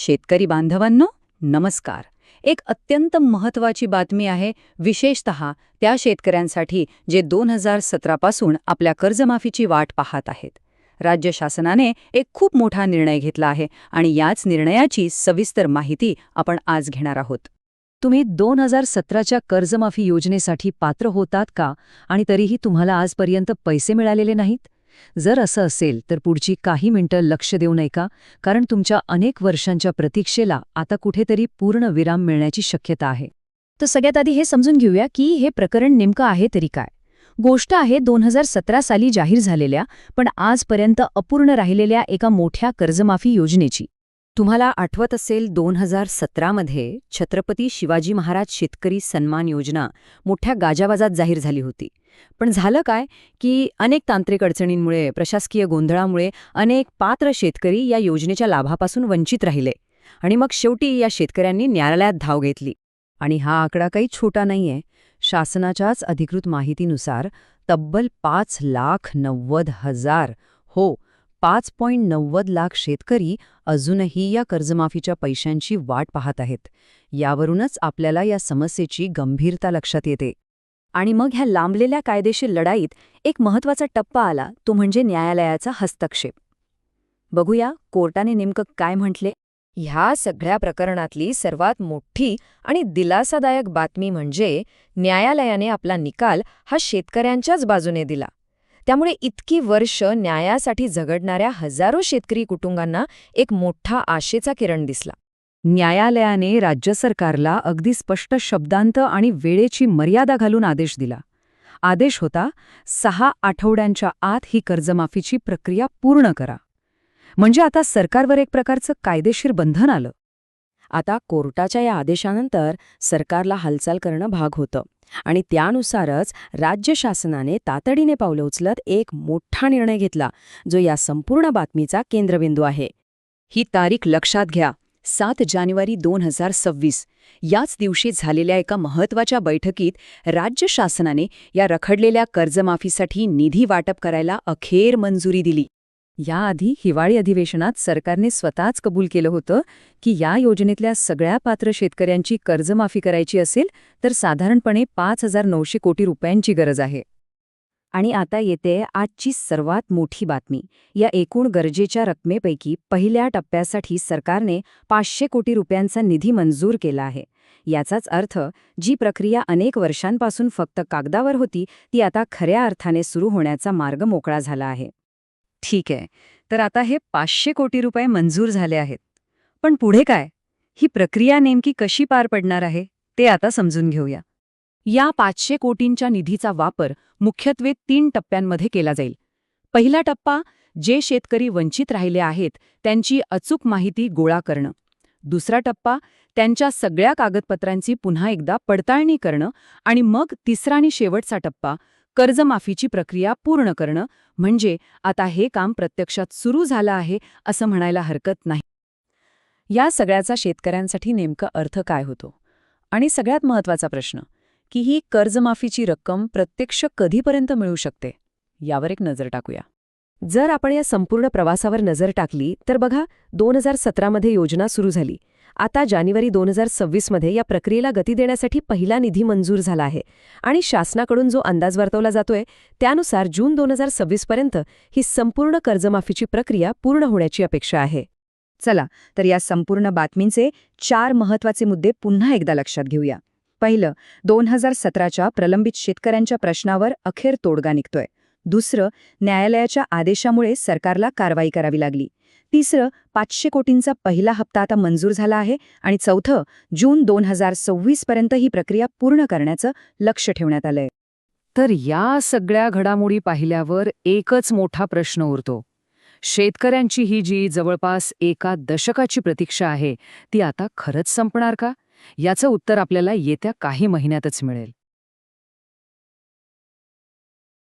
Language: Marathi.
शेतकरी बांधवांनो नमस्कार. एक अत्यंत महत्त्वाची बातमी आहे विशेषत त्या शेतकऱ्यांसाठी जे दोन हजार सतरापासून आपल्या कर्जमाफीची वाट पाहत आहेत. राज्य शासनाने एक खूप मोठा निर्णय घेतला आहे आणि याच निर्णयाची सविस्तर माहिती आपण आज घेणार आहोत. तुम्ही दोन हजार सतराच्या कर्जमाफी योजनेसाठी पात्र होतात का? आणि तरीही तुम्हाला आजपर्यंत पैसे मिळालेले नाहीत? जर असं असेल तर पुढची काही मिनिटं लक्ष देऊ नये का कारण तुमच्या अनेक वर्षांच्या प्रतीक्षेला आता कुठेतरी पूर्ण विराम मिळण्याची शक्यता आहे. तर सगळ्यात आधी हे समजून घेऊया की हे प्रकरण नेमकं आहे तरी काय. गोष्ट आहे दोन हजार सतरा साली जाहीर झालेल्या पण आजपर्यंत अपूर्ण राहिलेल्या एका मोठ्या कर्जमाफी योजनेची. तुम्हाला आठवत असेल दोन हजार सतरामध्ये छत्रपती शिवाजी महाराज शेतकरी सन्मान योजना मोठ्या गाजावाजात जाहीर झाली होती. पण झालं काय की अनेक तांत्रिक अडचणींमुळे प्रशासकीय गोंधळामुळे अनेक पात्र शेतकरी या योजनेच्या लाभापासून वंचित राहिले आणि मग शेवटी या शेतकऱ्यांनी न्यायालयात धाव घेतली. आणि हा आकडा काही छोटा नाहीये. शासनाच्याच अधिकृत माहितीनुसार तब्बल पाच लाख नव्वद हजार हो पाच पॉईंट नव्वद लाख शेतकरी अजूनही या कर्जमाफीच्या पैशांची वाट पाहत आहेत. यावरूनच आपल्याला या समस्येची गंभीरता लक्षात येते. आणि मग ह्या लांबलेल्या कायदेशीर लढाईत एक महत्त्वाचा टप्पा आला तो म्हणजे न्यायालयाचा हस्तक्षेप. बघूया कोर्टाने नेमकं काय म्हटले? ह्या सगळ्या प्रकरणातली सर्वात मोठी आणि दिलासादायक बातमी म्हणजे न्यायालयाने आपला निकाल हा शेतकऱ्यांच्याच बाजूने दिला. त्यामुळे इतकी वर्ष न्यायासाठी झगडणाऱ्या हजारो शेतकरी कुटुंबांना एक मोठा आशेचा किरण दिसला. न्यायालयाने राज्य सरकारला अगदी स्पष्ट शब्दांत आणि वेळेची मर्यादा घालून आदेश दिला. आदेश होता सहा आठवड्यांच्या आत ही कर्जमाफीची प्रक्रिया पूर्ण करा. म्हणजे आता सरकारवर एक प्रकारचं कायदेशीर बंधन आलं. आता कोर्टाच्या या आदेशानंतर सरकारला हालचाल करणं भाग होतं. आणि त्यानुसारच राज्य शासनाने तातडीने पावलं उचलत एक मोठा निर्णय घेतला जो या संपूर्ण बातमीचा केंद्रबिंदू आहे. ही तारीख लक्षात घ्या सात जानेवारी दोन हजार सव्वीस. याच दिवशी झालेल्या एका महत्त्वाच्या बैठकीत राज्य शासनाने या रखडलेल्या कर्जमाफीसाठी निधी वाटप करायला अखेर मंजुरी दिली. याआधी हिवाळी अधिवेशनात सरकारने स्वतःच कबूल केलं होतं की या योजनेतल्या सगळ्या पात्र शेतकऱ्यांची कर्जमाफी करायची असेल तर साधारणपणे पाच हजार नऊशे कोटी रुपयांची गरज आहे. आणि आता येते आजची सर्वात मोठी बातमी. या एकूण गरजेच्या रकमेपैकी पहिल्या टप्प्यासाठी सरकारने पाचशे कोटी रुपयांचा निधी मंजूर केला आहे. याचाच अर्थ जी प्रक्रिया अनेक वर्षांपासून फक्त कागदावर होती ती आता खऱ्या अर्थाने सुरू होण्याचा मार्ग मोकळा झाला आहे. ठीक आहे. तर आता हे पाचशे कोटी रुपये मंजूर झाले आहेत. पण पुढे काय? ही प्रक्रिया नेमकी कशी पार पडणार आहे? ते आता समजून घेऊया. या पाचशे कोटींच्या निधीचा वापर मुख्यत्वे तीन टप्प्यांमध्ये केला जाईल. पहिला टप्पा जे शेतकरी वंचित राहिले आहेत त्यांची अचूक माहिती गोळा करणं. दुसरा टप्पा त्यांच्या सगळ्या कागदपत्रांची पुन्हा एकदा पडताळणी करणं. आणि मग तिसरा आणि शेवटचा टप्पा कर्जमाफीची प्रक्रिया पूर्ण करणं म्हणजे आता हे काम प्रत्यक्षात सुरू झालं आहे असं म्हणायला हरकत नाही. या सगळ्याचा शेतकऱ्यांसाठी नेमका अर्थ काय होतो? आणि सगळ्यात महत्त्वाचा प्रश्न की ही कर्जमाफीची रक्कम प्रत्यक्ष कधीपर्यंत मिळू शकते? यावर एक नजर टाकूया. जर आपण या संपूर्ण प्रवासावर नजर टाकली तर बघा दोन हजार सतरामध्ये योजना सुरू झाली. आता जानेवारी दोन हजार सव्वीसमध्ये या प्रक्रियेला गती देण्यासाठी पहिला निधी मंजूर झाला आहे. आणि शासनाकडून जो अंदाज वर्तवला जातोय त्यानुसार जून दोन हजार सव्वीसपर्यंत ही संपूर्ण कर्जमाफीची प्रक्रिया पूर्ण होण्याची अपेक्षा आहे. चला तर या संपूर्ण बातमींचे चार महत्त्वाचे मुद्दे पुन्हा एकदा लक्षात घेऊया. पहिलं दोन हजार सतराच्या प्रलंबित शेतकऱ्यांच्या प्रश्नावर अखेर तोडगा निघतोय. दुसरं न्यायालयाच्या आदेशामुळे सरकारला कारवाई करावी लागली. तिसरं पाचशे कोटींचा पहिला हप्ता आता मंजूर झाला आहे आणि चौथं जून दोन हजार सव्वीस पर्यंत ही प्रक्रिया पूर्ण करण्याचं लक्ष ठेवण्यात आलंय. तर या सगळ्या घडामोडी पाहिल्यावर एकच मोठा प्रश्न उरतो. शेतकऱ्यांची ही जी जवळपास एका दशकाची प्रतीक्षा आहे ती आता खरंच संपणार का? याचं उत्तर आपल्याला येत्या काही महिन्यातच मिळेल.